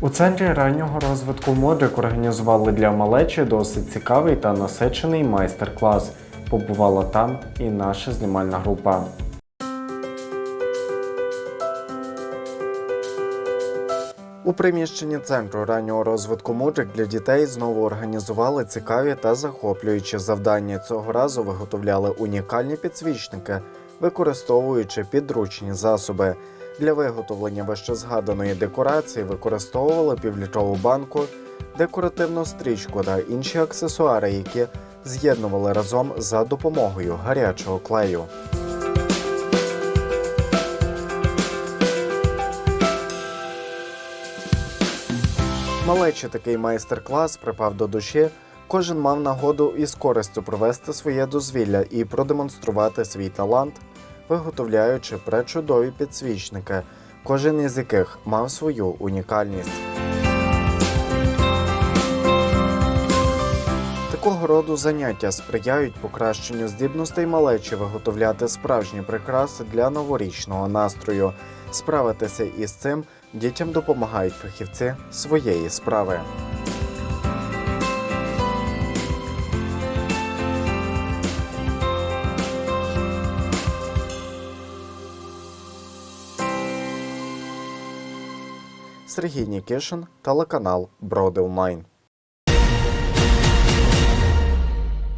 У центрі раннього розвитку Модрик організували для малечі досить цікавий та насичений майстер-клас. Побувала там і наша знімальна група. У приміщенні центру раннього розвитку Мудрик для дітей знову організували цікаві та захоплюючі завдання. Цього разу виготовляли унікальні підсвічники, використовуючи підручні засоби. Для виготовлення вищезгаданої декорації використовували півлітрову банку, декоративну стрічку та інші аксесуари, які з'єднували разом за допомогою гарячого клею. Малечі такий майстер-клас припав до душі. Кожен мав нагоду із користю провести своє дозвілля і продемонструвати свій талант, виготовляючи пречудові підсвічники, кожен із яких мав свою унікальність. Такого роду заняття сприяють покращенню здібностей малечі виготовляти справжні прикраси для новорічного настрою. Справитися із цим дітям допомагають фахівці своєї справи. Сергій Нікішин, телеканал Бродил Онлайн.